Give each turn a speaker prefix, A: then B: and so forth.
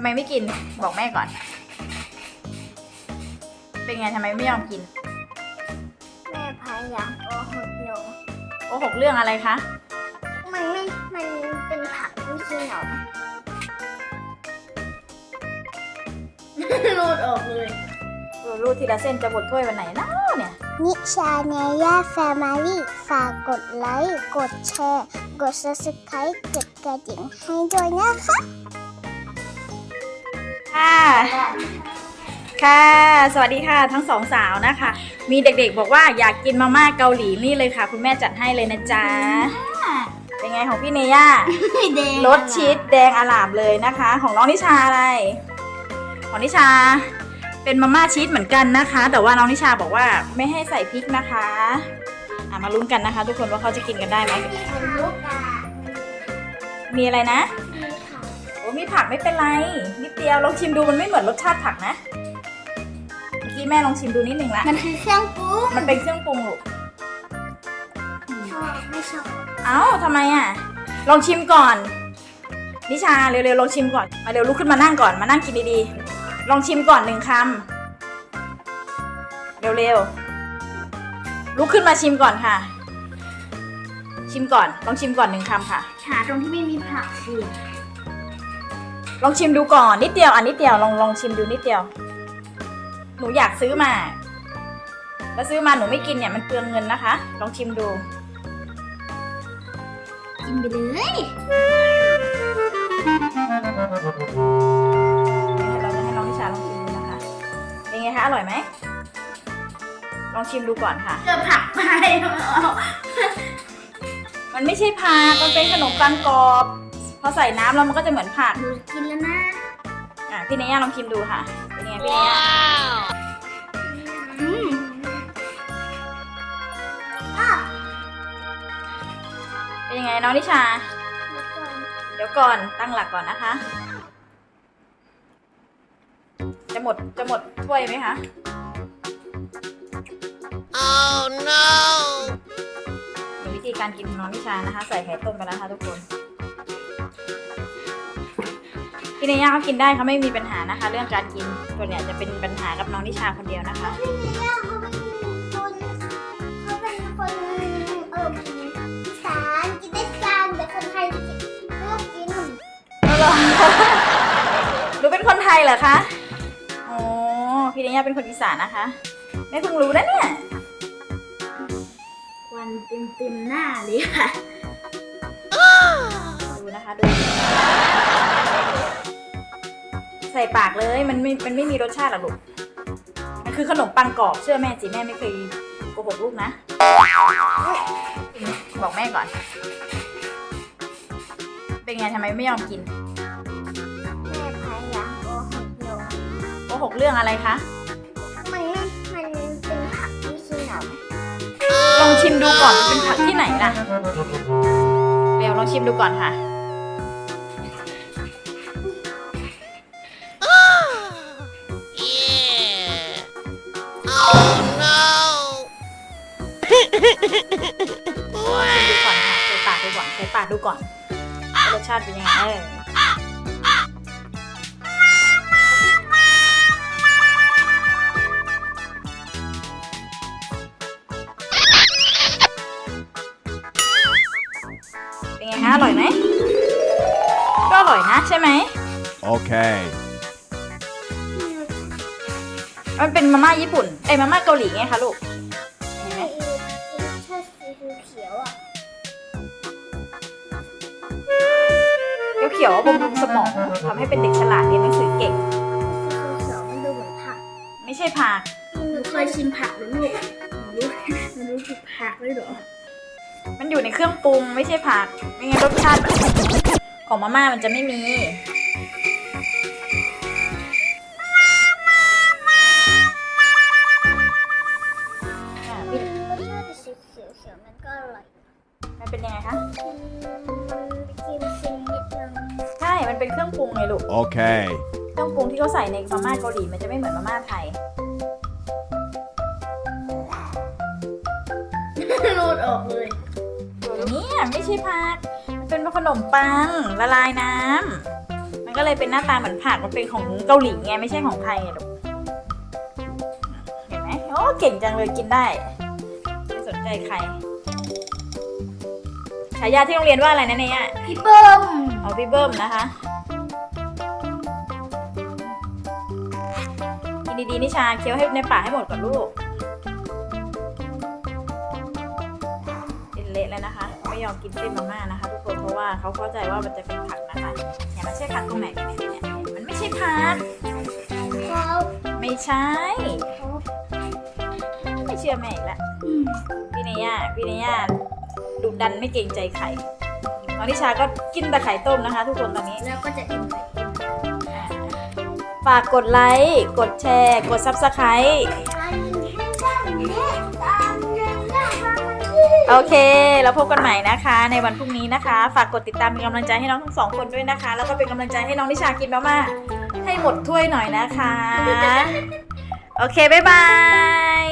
A: ทำไมไม่กินบอกแม่ก่อน เป็นไงทำไมไม่ยอมกิน
B: แม่พยายามโกหกหนู
A: โกหกเรื่องอะไรคะ
B: มันไม่ มันเป็นผักไม่ใช่หนม
C: รูดออกเลย
A: รูดทีละเส้นจะบดถ้วยวันไหนนะเนี่ย
B: นิชาเนย่าแฟมิลี่ฝากกดไลค์ กดแชร์ กด subscribe กดกระดิ่งให้ด้วยนะคะ
A: ค่ะ ค่ะ สวัสดีค่ะทั้งสองสาวนะคะ มีเด็กๆบอกว่าอยากกินมาม่าเกาหลีนี่เลยค่ะ คุณแม่จัดให้เลยนะจ๊ะ เป็นไงของพี่เนย่า
C: แดง
A: รสชีสแดงอลามเลยนะคะ ของน้องนิชาอะไร ของนิชาเป็นมาม่าชีสเหมือนกันนะคะ แต่ว่าน้องนิชาบอกว่าไม่ให้ใส่พริกนะคะอะมาลุ้นกันนะคะ ทุกคนว่าเขาจะกินกันได้ไหม
B: เป็นลูกกา
A: มีอะไรนะ
B: มีค่ะ
A: โอ้ มีผักไม่เป็นไร นิดเดียวลองชิมดูมันไม่เหมือนรสชาติผักนะ เมื่อกี้แม่ลองชิมดูนิดหนึ่งละ
C: มันคือเครื่องปรุง
A: มันเป็นเครื่องปรุงลูก
B: ชอบไม่ชอบ
A: เอ้าทำไมอะ ลองชิมก่อน นิชาเร็วๆลองชิมก่อน มาเร็วลุกขึ้นมานั่งก่อน มานั่งกินดีๆ ลองชิมก่อนหนึ่งคำ เร็วๆ ลุกขึ้นมาชิมก่อนค่ะ ชิมก่อน ลองชิมก่อนหนึ่งคำค่ะ
C: หาตรงที่ไม่มีผักสิ
A: ลองชิมดูก่อนนิดเดียวอันนิดเดียวลองลองชิมดูนิดเดียว หนูอยากซื้อมา แล้วซื้อมาหนูไม่กินเนี่ยมันเปลืองเงินนะคะ ลองชิมดู
C: กินไปเลย
A: เราจะให้น้องนิชาลองชิมดูนะคะเป็นไงคะอร่อยไหมลองชิมดูก่อนค่ะ
C: เจอผักไป
A: มันไม่ใช่ผักมันเป็นขนมปังกรอบ พอใส่น้ำแล้วมันก็จะเหมือนผัก
C: หนูกินแล้วนะ
A: อะพี่เนย่าลองชิมดูค่ะเป็นยังไงพี่เนย่า
C: อืม
A: เป็นยังไงน้องนิชาเดี๋ยวก่อนตั้งหลักก่อนนะคะ จะหมดจะหมดถ้วยไหมคะ
D: Oh no!
A: มีวิธีการกินของน้องนิชานะคะ ใส่ไข่ต้มไปแล้วค่ะทุกคน พี่เนย่าเขากินได้เขาไม่มีปัญหานะคะ เรื่องการกินส่วนใหญ่จะเป็นปัญหากับน้องนิชาคนเดียวนะคะ
B: พี่มีย่าเขาเป็นคนเขาเป็นคนเอออีสานกินได้กลางแต่คนไทยกินเลือกกิน
A: หนูเป็นคนไทยเหรอคะโอ้พี่เนย่าเป็นคนอีสานนะคะแม่เพิ่งรู้นะเนี่ย
C: วันเต็มต็มๆหน้าเลยค่ะ
A: ดูนะคะดู ส่ปากเลยมันไม่มันไม่มีรสชาติหรอกลูกมันคือขนมปังกรอบเชื่อแม่สิแม่ไม่เคยโกหกลูกนะ บอกแม่ก่อน เป็นไงทำไมไม่ยอมกิน
B: แม่พยายามโกหกหนู
A: โกหกเรื่องอะไรคะ
B: มันไม่มันเป็นผักไม่ใช่หนม
A: ลองชิมดูก่อนเป็นผักที่ไหนล่ะเดี๋ยวลองชิมดูก่อนค่ะ ดูก่อนค่ะใส่ปากดูก่อนใส่ปากดูก่อนว่ารสชาติเป็นยังไงเออเป็นไงคะอร่อยไหมก็อร่อยนะใช่ไหม
D: Okay.
A: มันเป็นมาม่าญี่ปุ่น เอ้ยมาม่าเกาหลีไงคะลูกเห็นไหม
B: ไอ้ไอ้ชาสีเขียวอะ
A: เขียวๆบำรุงสมองทำให้เป็นเด็กฉลาดเรียนหนังสือเก่ง
B: สีเขียวมันดูเหมือนผัก
A: ไม่ใช่ผัก
C: หนูเคยชิมผักหรือลูกหนูรู้หนูรู้สึกผักเลยเหรอ
A: มันอยู่ในเครื่องปรุงไม่ใช่ผักไม่งั้นรสชาติของมาม่ามันจะไม่มี มันเป็นยังไงคะ
B: อืมกินซิมนิดนึง
A: ใช่ มันเป็นเครื่องปรุงไงลูก
D: Okay.
A: เครื่องปรุงที่เขาใส่ในมาม่าเกาหลีมันจะไม่เหมือนมาม่าไทย
C: รูดออกเลย
A: เนี่ยไม่ใช่ผักมันเป็นขนมปังละลายน้ำ มันก็ก็เลยเป็นหน้าตาเหมือนผักมันเป็นของเกาหลีไงไม่ใช่ของไทยไงลูก เห็นไหมโอ้เก่งจังเลยกินได้ ไม่สนใจใคร ฉายาที่โรงเรียนว่าอะไรนะเนี่ย
B: พี่เบิ้ม
A: เอาพี่เบิ้มนะคะกินดีๆนิชาเคี้ยวให้ในปากให้หมดก่อนลูกกินเละแล้วนะคะ ไม่ยอมกินเส้นมาม่านะคะ ทุกคนเพราะว่าเขาเข้าใจว่ามันจะเป็นผักนะคะเนี่ยมันใช่ผักตรงไหนเนี่ยเนี่ยเนี่ยมันไม่ใช่ผัก
B: เขา
A: ไม่ใช่ไม่เชื่อแม่อีกแล้วพี่เนย่าพี่เนย่า ดุดันไม่เกรงใจใครน้องนิชาก็กินแต่ไข่ต้มนะคะ ทุกคนตอนนี้
C: แล้วก็จะกินไข่
A: ฝากกดไลค์กดแชร์ กด Subscribe
B: ทานให้ได้เนี่ยตามเรื่องหน้ามาที่
A: โอเค แล้วพบกันใหม่นะคะ ในวันพรุ่งนี้นะคะ ฝากกดติดตามเป็นกำลังใจให้น้องทั้งสองคนด้วยนะคะ แล้วก็เป็นกำลังใจให้น้องนิชากินมาม่าให้หมดถ้วยหน่อยนะคะ โอเค บ๊ายบาย